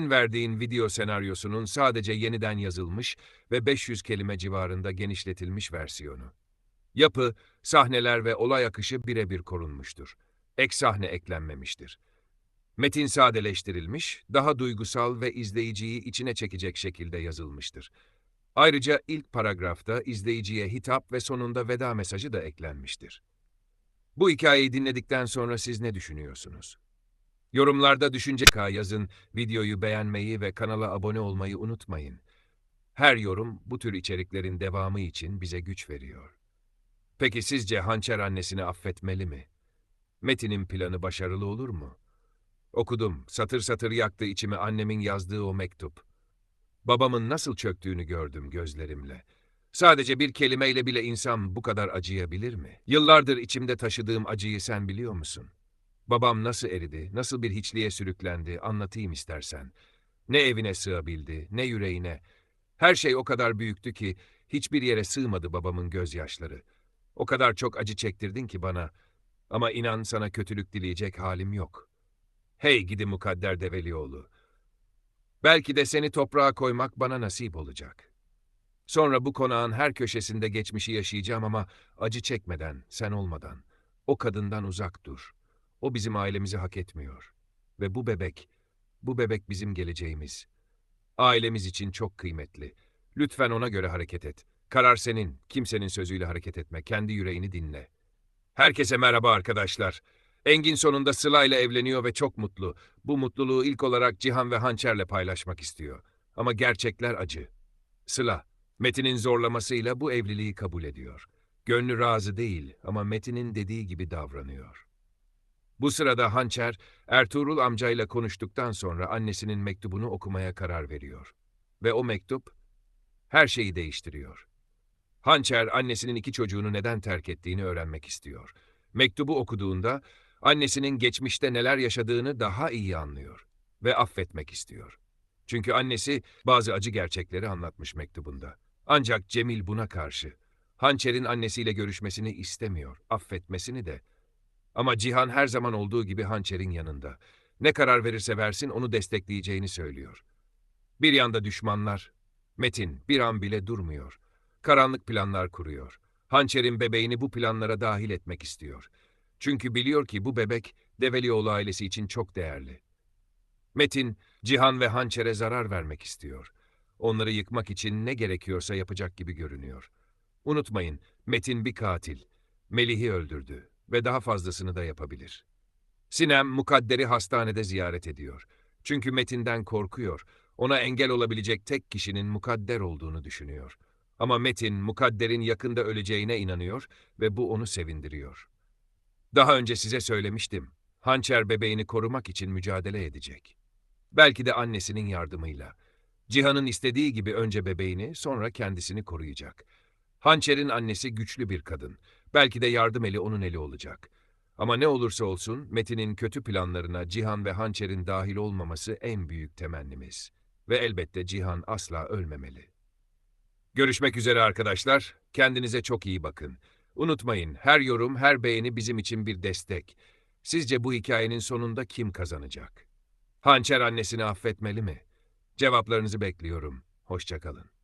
verdiğin video senaryosunun sadece yeniden yazılmış ve 500 kelime civarında genişletilmiş versiyonu. Yapı, sahneler ve olay akışı birebir korunmuştur. Ek sahne eklenmemiştir. Metin sadeleştirilmiş, daha duygusal ve izleyiciyi içine çekecek şekilde yazılmıştır. Ayrıca ilk paragrafta izleyiciye hitap ve sonunda veda mesajı da eklenmiştir. Bu hikayeyi dinledikten sonra siz ne düşünüyorsunuz? Yorumlarda düşünce K yazın, videoyu beğenmeyi ve kanala abone olmayı unutmayın. Her yorum bu tür içeriklerin devamı için bize güç veriyor. Peki sizce Hançer annesini affetmeli mi? Metin'in planı başarılı olur mu? Okudum, satır satır yaktı içimi annemin yazdığı o mektup. Babamın nasıl çöktüğünü gördüm gözlerimle. Sadece bir kelimeyle bile insan bu kadar acıyabilir mi? Yıllardır içimde taşıdığım acıyı sen biliyor musun? Babam nasıl eridi, nasıl bir hiçliğe sürüklendi anlatayım istersen. Ne evine sığabildi, ne yüreğine. Her şey o kadar büyüktü ki hiçbir yere sığmadı babamın gözyaşları. O kadar çok acı çektirdin ki bana. Ama inan sana kötülük dileyecek halim yok. Hey gidi mukadder Develioğlu. Belki de seni toprağa koymak bana nasip olacak. Sonra bu konağın her köşesinde geçmişi yaşayacağım ama acı çekmeden, sen olmadan. O kadından uzak dur. O bizim ailemizi hak etmiyor. Ve bu bebek, bu bebek bizim geleceğimiz. Ailemiz için çok kıymetli. Lütfen ona göre hareket et. Karar senin, kimsenin sözüyle hareket etme, kendi yüreğini dinle. Herkese merhaba arkadaşlar. Engin sonunda Sıla ile evleniyor ve çok mutlu. Bu mutluluğu ilk olarak Cihan ve Hançer'le paylaşmak istiyor. Ama gerçekler acı. Sıla, Metin'in zorlamasıyla bu evliliği kabul ediyor. Gönlü razı değil ama Metin'in dediği gibi davranıyor. Bu sırada Hançer, Ertuğrul amcayla konuştuktan sonra annesinin mektubunu okumaya karar veriyor. Ve o mektup her şeyi değiştiriyor. Hançer annesinin iki çocuğunu neden terk ettiğini öğrenmek istiyor. Mektubu okuduğunda annesinin geçmişte neler yaşadığını daha iyi anlıyor ve affetmek istiyor. Çünkü annesi bazı acı gerçekleri anlatmış mektubunda. Ancak Cemil buna karşı. Hançer'in annesiyle görüşmesini istemiyor, affetmesini de. Ama Cihan her zaman olduğu gibi Hançer'in yanında. Ne karar verirse versin onu destekleyeceğini söylüyor. Bir yanda düşmanlar. Metin bir an bile durmuyor. Karanlık planlar kuruyor. Hançer'in bebeğini bu planlara dahil etmek istiyor. Çünkü biliyor ki bu bebek Develioğlu ailesi için çok değerli. Metin, Cihan ve Hançer'e zarar vermek istiyor. Onları yıkmak için ne gerekiyorsa yapacak gibi görünüyor. Unutmayın, Metin bir katil. Melih'i öldürdü ve daha fazlasını da yapabilir. Sinem, Mukadder'i hastanede ziyaret ediyor. Çünkü Metin'den korkuyor. Ona engel olabilecek tek kişinin Mukadder olduğunu düşünüyor. Ama Metin, Mukadder'in yakında öleceğine inanıyor ve bu onu sevindiriyor. Daha önce size söylemiştim. Hançer bebeğini korumak için mücadele edecek. Belki de annesinin yardımıyla. Cihan'ın istediği gibi önce bebeğini, sonra kendisini koruyacak. Hançer'in annesi güçlü bir kadın. Belki de yardım eli onun eli olacak. Ama ne olursa olsun Metin'in kötü planlarına Cihan ve Hançer'in dahil olmaması en büyük temennimiz. Ve elbette Cihan asla ölmemeli. Görüşmek üzere arkadaşlar. Kendinize çok iyi bakın. Unutmayın, her yorum, her beğeni bizim için bir destek. Sizce bu hikayenin sonunda kim kazanacak? Hançer annesini affetmeli mi? Cevaplarınızı bekliyorum. Hoşçakalın.